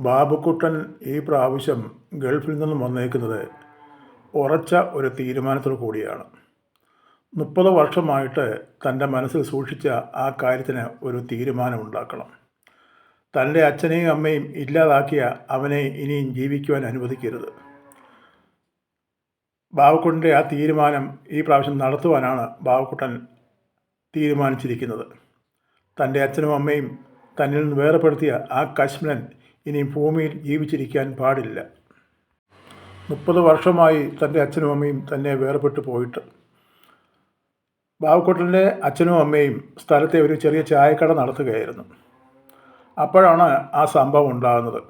ബാബുക്കുട്ടൻ ഈ പ്രാവശ്യം ഗൾഫിൽ നിന്നും വന്നേക്കുന്നത് ഉറച്ച ഒരു തീരുമാനത്തോടു കൂടിയാണ്. മുപ്പത് വർഷമായിട്ട് തന്റെ മനസ്സിൽ സൂക്ഷിച്ച ആ കാര്യത്തിന് ഒരു തീരുമാനമുണ്ടാക്കണം. തന്റെ അച്ഛനെയും അമ്മയും ഇല്ലാതാക്കിയ അവനെ ഇനിയും ജീവിക്കുവാൻ അനുവദിക്കരുത്. ബാബുക്കുട്ടന്റെ ആ തീരുമാനം ഈ പ്രാവശ്യം നടത്തുവാനാണ് ബാബുക്കുട്ടൻ തീരുമാനിച്ചിരിക്കുന്നത്. തന്റെ അച്ഛനും അമ്മയും തന്നിൽ നിന്ന് വേർപെടുത്തിയ ആ കശ്മലൻ ഇനി ഭൂമിയിൽ ജീവിച്ചിരിക്കാൻ പാടില്ല. മുപ്പത് വർഷമായി തന്റെ അച്ഛനും അമ്മയും തന്നെ വേർപെട്ടു പോയിട്ട്. ബാബുക്കുട്ടന്റെ അച്ഛനും അമ്മയും സ്ഥലത്തെ ഒരു ചെറിയ ചായക്കട നടത്തുകയായിരുന്നു. അപ്പോഴാണ് ആ സംഭവം ഉണ്ടാകുന്നത്.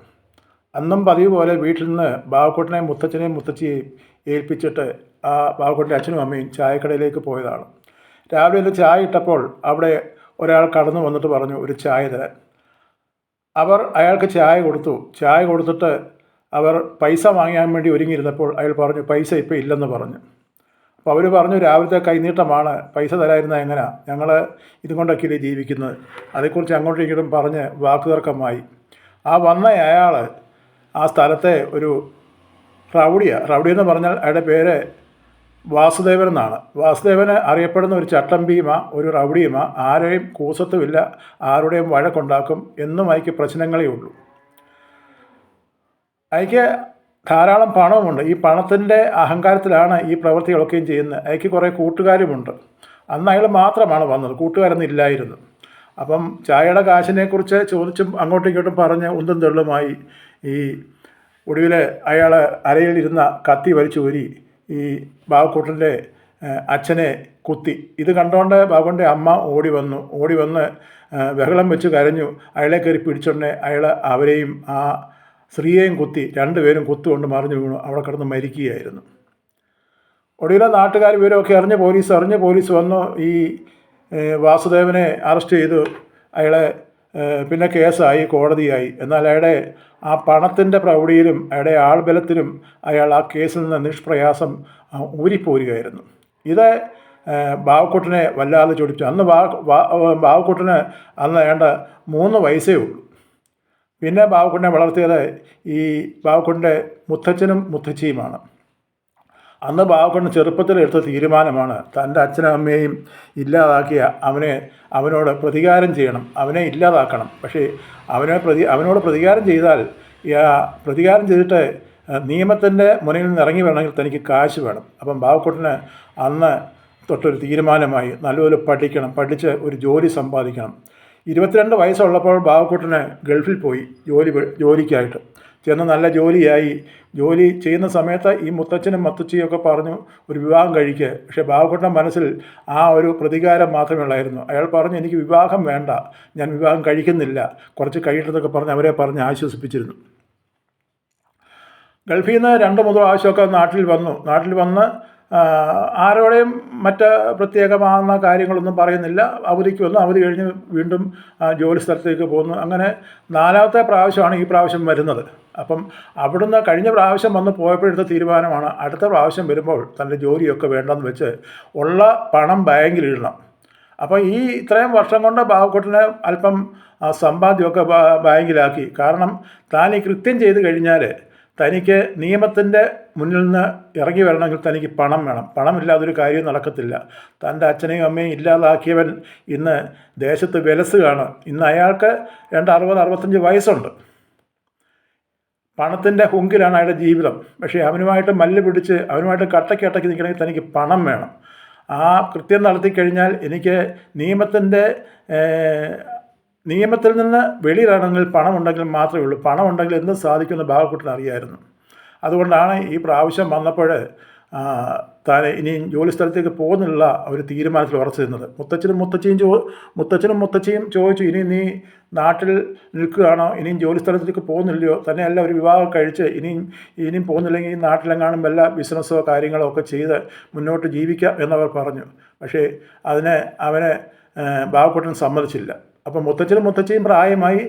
അന്നും പതിവ് പോലെ വീട്ടിൽ നിന്ന് ബാബുക്കുട്ടനെയും മുത്തച്ഛനെയും മുത്തച്ഛിയെയും ഏൽപ്പിച്ചിട്ട് ആ ബാബുക്കുട്ടന്റെ അച്ഛനും അമ്മയും ചായക്കടയിലേക്ക് പോയതാണ്. രാവിലെ ഒരു ചായ ഇട്ടപ്പോൾ അവിടെ ഒരാൾ കടന്നു വന്നിട്ട് പറഞ്ഞു ഒരു ചായ തരാൻ. അവർ അയാൾക്ക് ചായ കൊടുത്തു. ചായ കൊടുത്തിട്ട് അവർ പൈസ വാങ്ങിയാൻ വേണ്ടി ഒരുങ്ങിയിരുന്നപ്പോൾ അയാൾ പറഞ്ഞു പൈസ ഇപ്പോൾ ഇല്ലെന്ന് പറഞ്ഞു. അപ്പോൾ അവർ പറഞ്ഞു രാവിലത്തെ കൈനീട്ടമാണ്. പൈസ തരായിരുന്ന എങ്ങനെയാണ് ഞങ്ങൾ ഇതും കൊണ്ടൊക്കെയല്ലേ ജീവിക്കുന്നത്. അതേക്കുറിച്ച് അങ്ങോട്ടും ഇങ്ങോട്ടും പറഞ്ഞ് വാക്കുതർക്കമായി ആ വന്ന അയാൾ ആ സ്ഥലത്തെ ഒരു റൗഡിയാണ് റൗഡി എന്ന് പറഞ്ഞാൽ അയാളുടെ പേര് വാസുദേവൻ എന്നാണ് വാസുദേവന് അറിയപ്പെടുന്ന ഒരു ചട്ടമ്പിയുമ ഒരു റൗഡിയുമ ആരെയും കൂസത്തുമില്ല ആരുടെയും വഴക്കുണ്ടാക്കും എന്നും അയക്ക് പ്രശ്നങ്ങളേ ഉള്ളൂ. അയക്ക് ധാരാളം പണവുമുണ്ട്. ഈ പണത്തിന്റെ അഹങ്കാരത്തിലാണ് ഈ പ്രവൃത്തികളൊക്കെയും ചെയ്യുന്നത്. അയക്ക് കുറേ കൂട്ടുകാരുമുണ്ട്. അന്ന് അയാൾ മാത്രമാണ് വന്നത്. കൂട്ടുകാരൊന്നും ഇല്ലായിരുന്നു. അപ്പം ചായയുടെ കാശിനെക്കുറിച്ച് ചോദിച്ചും അങ്ങോട്ടും ഇങ്ങോട്ടും പറഞ്ഞ് ഉന്തും തെള്ളുമായി ഈ ഒടുവിൽ അയാൾ അരയിലിരുന്ന കത്തി വലിച്ചു വലിച്ചൂരി ഈ ബാബുക്കുട്ടന്റെ അച്ഛനെ കുത്തി. ഇത് കണ്ടുകൊണ്ട് ബാബുവിന്റെ അമ്മ ഓടി വന്നു. ഓടി വന്ന് ബഹളം വെച്ച് കരഞ്ഞു. അയാളെ കയറി പിടിച്ചോണ്ട് അയാൾ അവരെയും ആ സ്ത്രീയെയും കുത്തി രണ്ടുപേരും കുത്തുകൊണ്ട് മറിഞ്ഞു വീണു. അവിടെ കിടന്ന് മരിക്കുകയായിരുന്നു. ഒടുവിലെ നാട്ടുകാർ ഇവരൊക്കെ അറിഞ്ഞ് പോലീസ് അറിഞ്ഞ് പോലീസ് വന്നു. ഈ വാസുദേവനെ അറസ്റ്റ് ചെയ്തു. അയാളെ പിന്നെ കേസായി കോടതിയായി. എന്നാൽ അയാളുടെ ആ പണത്തിന്റെ പ്രൗഢിയിലും അയാളുടെ ആൾബലത്തിലും അയാൾ ആ കേസിൽ നിന്ന് നിഷ്പ്രയാസം ഊരിപ്പോരുകയായിരുന്നു. ഇത് ബാവക്കുട്ടനെ വല്ലാതെ ചൊടിച്ചു. അന്ന് ബാ- ബാവക്കുട്ടന് അന്ന് വേണ്ട മൂന്ന് വയസ്സേ ഉള്ളൂ. പിന്നെ ബാവക്കുട്ടനെ വളർത്തിയത് ഈ ബാവക്കുട്ടന്റെ മുത്തച്ഛനും മുത്തച്ഛിയുമാണ് അന്ന് ബാബുക്കണ്ണൻ ചെറുപ്പത്തിൽ എടുത്ത തീരുമാനമാണ്. തന്റെ അച്ഛനും അമ്മയെയും ഇല്ലാതാക്കിയ അവനെ അവനോട് പ്രതികാരം ചെയ്യണം. അവനെ ഇല്ലാതാക്കണം. പക്ഷേ അവനെ പ്രതി അവനോട് പ്രതികാരം ചെയ്താൽ പ്രതികാരം ചെയ്തിട്ട് നിയമത്തിന്റെ മുന്നിൽ നിന്ന് ഇറങ്ങി വേണമെങ്കിൽ തനിക്ക് കാശ് വേണം. അപ്പം ബാബുക്കുട്ടന് അന്ന് തൊട്ടൊരു തീരുമാനമായി നല്ലപോലെ പഠിക്കണം. പഠിച്ച് ഒരു ജോലി സമ്പാദിക്കണം. ഇരുപത്തിരണ്ട് വയസ്സുള്ളപ്പോൾ ബാബുക്കുട്ടന് ഗൾഫിൽ പോയി ജോലി ജോലിക്കായിട്ട്. ചെന്ന് നല്ല ജോലിയായി. ജോലി ചെയ്യുന്ന സമയത്ത് ഈ മുത്തച്ഛനും മുത്തച്ഛിയും ഒക്കെ പറഞ്ഞു ഒരു വിവാഹം കഴിക്കുക പക്ഷേ ബാബുക്കുട്ടൻ മനസ്സിൽ ആ ഒരു പ്രതികാരം മാത്രമേ ഉള്ളായിരുന്നു. അയാൾ പറഞ്ഞു എനിക്ക് വിവാഹം വേണ്ട. ഞാൻ വിവാഹം കഴിക്കുന്നില്ല. കുറച്ച് കഴിയട്ടെന്നൊക്കെ പറഞ്ഞ് അവരെ പറഞ്ഞ് ആശ്വസിപ്പിച്ചിരുന്നു. ഗൾഫിൽ നിന്ന് രണ്ട് മൂന്ന് പ്രാവശ്യമൊക്കെ നാട്ടിൽ വന്നു. നാട്ടിൽ വന്ന് ആരോടെയും മറ്റ് പ്രത്യേകമാകുന്ന കാര്യങ്ങളൊന്നും പറയുന്നില്ല. അവധിക്ക് വന്നു. അവധി കഴിഞ്ഞ് വീണ്ടും ജോലി സ്ഥലത്തേക്ക് പോകുന്നു അങ്ങനെ നാലാമത്തെ പ്രാവശ്യമാണ് ഈ പ്രാവശ്യം വരുന്നത്. അപ്പം അവിടുന്ന് കഴിഞ്ഞ പ്രാവശ്യം വന്ന് പോയപ്പോഴെടുത്ത തീരുമാനമാണ് അടുത്ത പ്രാവശ്യം വരുമ്പോൾ തന്റെ ജോലിയൊക്കെ വേണ്ടെന്ന് വെച്ച് ഉള്ള പണം ബാങ്കിൽ ഇടണം. അപ്പം ഈ ഇത്രയും വർഷം കൊണ്ട് ബാബുക്കുട്ടനെ അല്പം സമ്പാദ്യമൊക്കെ ബാങ്കിലാക്കി. കാരണം താൻ ഈ കൃത്യം ചെയ്ത് കഴിഞ്ഞാൽ തനിക്ക് നിയമത്തിന്റെ മുന്നിൽ നിന്ന് ഇറങ്ങി വരണമെങ്കിൽ തനിക്ക് പണം വേണം. പണമില്ലാതെ ഒരു കാര്യവും നടക്കത്തില്ല. തന്റെ അച്ഛനെയും അമ്മയും ഇല്ലാതാക്കിയവൻ ഇന്ന് ദേശത്ത് വിലസുകയാണ്. ഇന്ന് അയാൾക്ക് രണ്ട് അറുപത് അറുപത്തഞ്ച് വയസ്സുണ്ട്. പണത്തിന്റെ ഹുങ്കിലാണ് അയാളുടെ ജീവിതം. പക്ഷേ അവനുമായിട്ട് മല്ല് പിടിച്ച് അവനുമായിട്ട് കട്ടയ്ക്ക് കട്ടയ്ക്ക് നിൽക്കണമെങ്കിൽ തനിക്ക് പണം വേണം. ആ കൃത്യം നടത്തി കഴിഞ്ഞാൽ എനിക്ക് നിയമത്തിന്റെ നിയമത്തിൽ നിന്ന് വെളിയിലാണെങ്കിൽ പണമുണ്ടെങ്കിൽ മാത്രമേ ഉള്ളൂ. പണമുണ്ടെങ്കിൽ എന്ത് സാധിക്കുമെന്ന് ബാബക്കുട്ടൻ അറിയായിരുന്നു. അതുകൊണ്ടാണ് ഈ പ്രാവശ്യം വന്നപ്പോൾ താൻ ഇനിയും ജോലി സ്ഥലത്തേക്ക് പോകുന്നുള്ള ഒരു തീരുമാനത്തിൽ ഉറച്ചു നിന്നത്. മുത്തച്ഛനും മുത്തച്ഛയും ചോ മുത്തച്ഛനും മുത്തച്ഛയും ചോദിച്ചു ഇനി നീ നാട്ടിൽ നിൽക്കുകയാണോ? ഇനിയും ജോലി സ്ഥലത്തേക്ക് പോകുന്നില്ലയോ? തന്നെയല്ല ഒരു വിവാഹം കഴിച്ച് ഇനിയും ഇനിയും പോകുന്നില്ലെങ്കിൽ നാട്ടിലെങ്ങാനും വല്ല ബിസിനസ്സോ കാര്യങ്ങളോ ഒക്കെ ചെയ്ത് മുന്നോട്ട് ജീവിക്കാം എന്നവർ പറഞ്ഞു. പക്ഷേ അതിനെ അവനെ ബാബക്കുട്ടൻ സമ്മതിച്ചില്ല. അപ്പം മുത്തച്ഛനും മുത്തച്ഛയും പ്രായമായി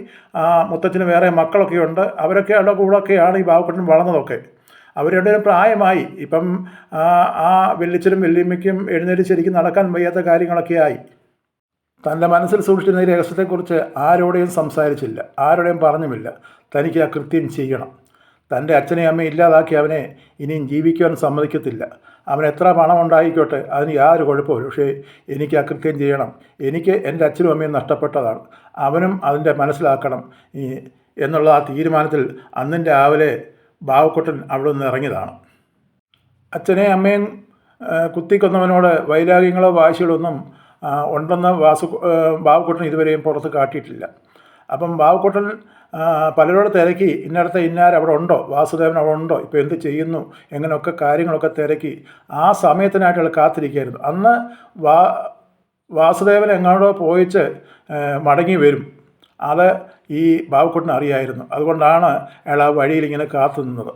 മുത്തച്ഛന് വേറെ മക്കളൊക്കെ ഉണ്ട്. അവരൊക്കെ ഉള്ള കൂടെയൊക്കെയാണ് ഈ ബാബക്കുട്ടൻ വളർന്നതൊക്കെ. അവരുടെ പ്രായമായി. ഇപ്പം ആ ആ വെള്ളിയമ്മയ്ക്കും എഴുന്നേറ്റ് ശരിക്കും നടക്കാൻ വയ്യാത്ത കാര്യങ്ങളൊക്കെ ആയി. തന്റെ മനസ്സിൽ സൂക്ഷിച്ചിരുന്ന ഈ രഹസ്യത്തെക്കുറിച്ച് ആരോടെയും സംസാരിച്ചില്ല. ആരോടെയും പറഞ്ഞുമില്ല. തനിക്ക് ആ കൃത്യം ചെയ്യണം. തന്റെ അച്ഛനെയും അമ്മയും ഇല്ലാതാക്കി അവനെ ഇനിയും ജീവിക്കുവാൻ സമ്മതിക്കത്തില്ല. അവൻ എത്ര പണം ഉണ്ടായിക്കോട്ടെ അതിന് യാതൊരു കുഴപ്പമില്ല പക്ഷേ എനിക്ക് ആ കൃത്യം ചെയ്യണം. എനിക്ക് എന്റെ അച്ഛനും അമ്മയും നഷ്ടപ്പെട്ടതാണ്. അവനും അതിന്റെ മനസ്സിലാക്കണം. എന്നുള്ള ആ തീരുമാനത്തിൽ അന്നും രാവിലെ ബാവക്കുട്ടൻ അവിടെ നിന്ന് ഇറങ്ങിയതാണ്. അച്ഛനെ അമ്മയും കുത്തിക്കൊന്നവനോട് വൈരാഗ്യങ്ങളോ വാശികളോ ഉണ്ടെന്ന് വാസു ബാവക്കുട്ടൻ ഇതുവരെയും പുറത്ത് കാട്ടിയിട്ടില്ല. അപ്പം ബാവക്കുട്ടൻ ആ, പലരോട് തിരക്കി ഇന്നടത്ത് ഇന്നാർ അവിടെ ഉണ്ടോ? വാസുദേവൻ അവിടെ ഉണ്ടോ? ഇപ്പോൾ എന്ത് ചെയ്യുന്നു? എങ്ങനെയൊക്കെ കാര്യങ്ങളൊക്കെ തിരക്കി. ആ സമയത്തിനായിട്ടുള്ള കാത്തിരിക്കുകയായിരുന്നു അന്ന് വാ വാസുദേവൻ എങ്ങോട്ടോ പോയിച്ച് മടങ്ങി വരും. അത് ഈ ബാവക്കുട്ടൻ അറിയായിരുന്നു. അതുകൊണ്ടാണ് അയാൾ ആ വഴിയിൽ ഇങ്ങനെ കാത്തു നിന്നത്.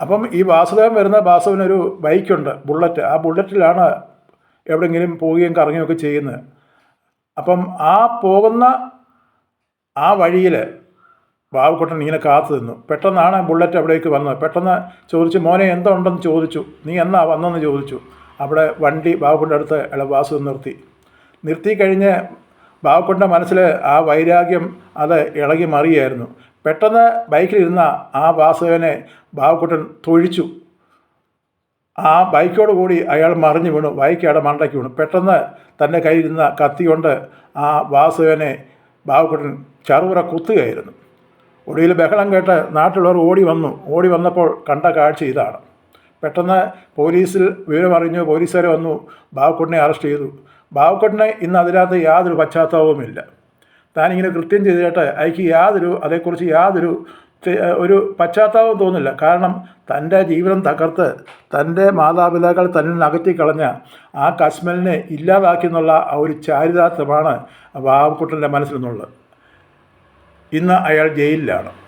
അപ്പം ഈ വാസുദേവൻ വരുന്ന വാസുവിനൊരു ബൈക്കുണ്ട് ബുള്ളറ്റ്. ആ ബുള്ളറ്റിലാണ് എവിടെയെങ്കിലും പോവുകയും കറങ്ങുകയൊക്കെ ചെയ്യുന്നത്. അപ്പം ആ പോകുന്ന ആ വഴിയിൽ ബാബുക്കുട്ടൻ ഇങ്ങനെ കാത്തു നിന്നു. പെട്ടെന്നാണ് ബുള്ളറ്റ് അവിടേക്ക് വന്നത്. പെട്ടെന്ന് ചോദിച്ചു മോനെ എന്തുണ്ടെന്ന് ചോദിച്ചു? നീ എന്നാ വന്നെന്ന് ചോദിച്ചു? അവിടെ വണ്ടി ബാബുക്കുട്ടന്റെ അടുത്ത് അയാൾ വാസു നിർത്തി. നിർത്തി കഴിഞ്ഞ് ബാബുക്കുട്ടന്റെ മനസ്സിൽ ആ വൈരാഗ്യം അത് ഇളകി മറിയായിരുന്നു. പെട്ടെന്ന് ബൈക്കിലിരുന്ന ആ വാസുവിനെ ബാബുക്കുട്ടൻ തൊഴിച്ചു. ആ ബൈക്കോട് കൂടി അയാൾ മറിഞ്ഞു വീണു. ബൈക്ക് അയാളുടെ മണ്ടയ്ക്ക് വീണു. പെട്ടെന്ന് തന്റെ കയ്യിലിരുന്ന കത്തി കൊണ്ട് ആ വാസുവിനെ ബാബുക്കുട്ടൻ ചറുപുറ കുത്തുകയായിരുന്നു. ഒടുവിൽ ബഹളം കേട്ട് നാട്ടിലുള്ളവർ ഓടി വന്നു. ഓടി വന്നപ്പോൾ കണ്ട കാഴ്ച ഇതാണ്. പെട്ടെന്ന് പോലീസിൽ വിവരമറിഞ്ഞു പോലീസുകാരെ വന്നു ബാബുക്കുട്ടനെ അറസ്റ്റ് ചെയ്തു. ബാബുക്കുട്ടനെ ഇന്ന് അതിനകത്ത് യാതൊരു പശ്ചാത്തലവുമില്ല. താനിങ്ങനെ കൃത്യം ചെയ്തിട്ട് അയക്ക് യാതൊരു അതേക്കുറിച്ച് യാതൊരു ഒരു പശ്ചാത്താപം തോന്നില്ല. കാരണം തന്റെ ജീവിതം തകർത്ത് തന്റെ മാതാപിതാക്കൾ തന്നിൽ അകറ്റി കളഞ്ഞ ആ കശ്മലിനെ ഇല്ലാതാക്കി എന്നുള്ള ആ ഒരു ചാരിതാർത്ഥ്യമാണ് ബാബുക്കുട്ടന്റെ മനസ്സിൽ നിന്നുള്ളത്. ഇന്ന് അയാൾ ജയിലിലാണ്.